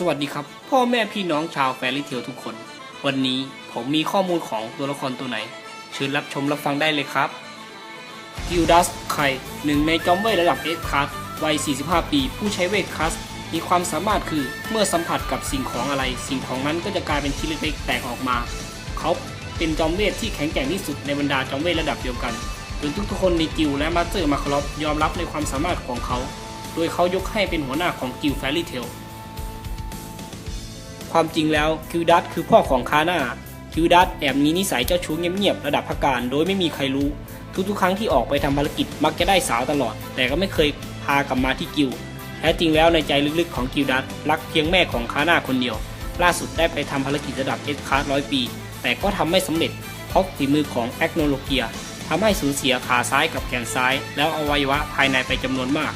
สวัสดีครับ พ่อแม่พี่น้องชาวแฟรี่เทลทุกคน วันนี้ผมมีข้อมูลของตัวละครตัวไหน เชิญรับชมรับฟังได้เลยครับกิลดัสไคหนึ่งในจอมเวทระดับเอสคัสวัย 45 ปี ผู้ใช้เวทคัส มีความสามารถคือเมื่อสัมผัสกับสิ่งของอะไร สิ่งของนั้นก็จะกลายเป็นชิ้นเล็กๆแตกออกมา เขาเป็นจอมเวทที่แข็งแกร่งที่สุดในบรรดาจอมเวทระดับเดียวกันจนทุกๆคนในกิลและมาสเตอร์มาคารอฟยอมรับในความสามารถของเขา โดยเขายกให้เป็นหัวหน้าของกิลแฟรี่เทล ความจริงแล้วคิวดัตคือพ่อของคาน่าคิวดัตแอบมีนิสัยเจ้าชู้เงียบๆระดับพักการโดยไม่มีใครรู้ ทุกๆ ครั้งที่ออกไปทำภารกิจมักจะได้สาวตลอด แต่ก็ไม่เคยพากลับมาที่กิลด์แท้จริงแล้วในใจลึกๆของคิวดัตรักเพียงแม่ของคาน่าคนเดียว ล่าสุดได้ไปทำภารกิจระดับเอสคาร์ร้อยปี แต่ก็ทำไม่สำเร็จเพราะฝีมือของแอคโนโลเกียทำให้สูญเสียขาซ้ายกับแขนซ้าย แล้วอวัยวะภายในไปจำนวนมาก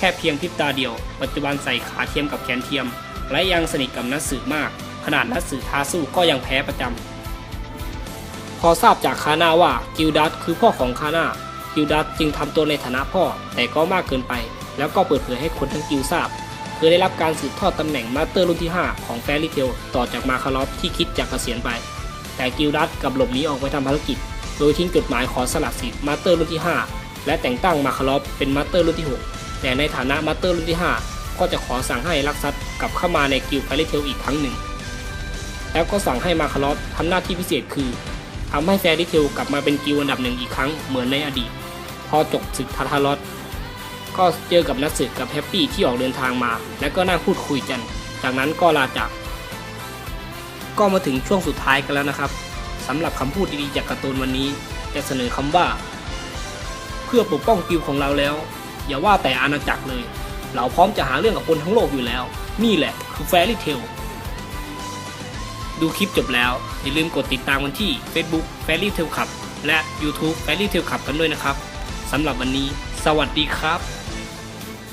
ค่เพียงพริบตาเดียว ปัจจุบันใส่ขาเทียมกับแขนเทียม และยังสนิทกับนักสืบมาก ขนาดนักสืบท้าสู้ก็ยังแพ้ประจำพอทราบจากคาน่าว่ากิลดัสคือพ่อของคาน่ากิลดัสจึงทำตัวในฐานะพ่อ แต่ก็มากเกินไป แล้วก็เปิดเผยให้คนทั้งกิลทราบเธอได้รับการสืบทอดตำแหน่งมาสเตอร์รุ่นที่ 5 ของแฟรี่เทลต่อจากมาคารอฟที่คิดจะเกษียณไป แต่กิลดัสกลับหลบหนีออกไปทำภารกิจ โดยทิ้งจดหมายขอสละสิทธิ์มาสเตอร์รุ่นที่ 5 และแต่งตั้งมาคารอฟเป็นมาสเตอร์รุ่นที่ 6 แต่ในฐานะมาสเตอร์รุ่นที่ 5 ก็จะขอสั่งให้ลักซัดกลับเข้ามาในกิลด์แฟรี่เทลอีกครั้งหนึ่ง แล้วก็สั่งให้มาคารอฟทำหน้าที่พิเศษคือทำให้แฟรี่เทลกลับมาเป็นกิลด์อันดับหนึ่งอีกครั้งเหมือนในอดีต พอจบศึกทาทารอสก็เจอกับนักสืบกับแฮปปี้ที่ออกเดินทางมา แล้วก็นั่งพูดคุยกัน จากนั้นก็ลาจาก ก็มาถึงช่วงสุดท้ายกันแล้วนะครับสำหรับคำพูดดีๆจากการ์ตูนวันนี้จะเสนอคำว่า เพื่อปกป้องกิลของเราแล้ว อย่าว่าแต่อาณาจักรเลย เราพร้อมจะหาเรื่องกับคนทั้งโลกอยู่แล้ว นี่แหละคือแฟรี่เทลดูคลิปจบแล้ว อย่าลืมกดติดตามกันที่ Facebook Fairy t a l e Club และ YouTube Fairy t a l e Club กันด้วยนะครับ สำหรับวันนี้ สวัสดีครับ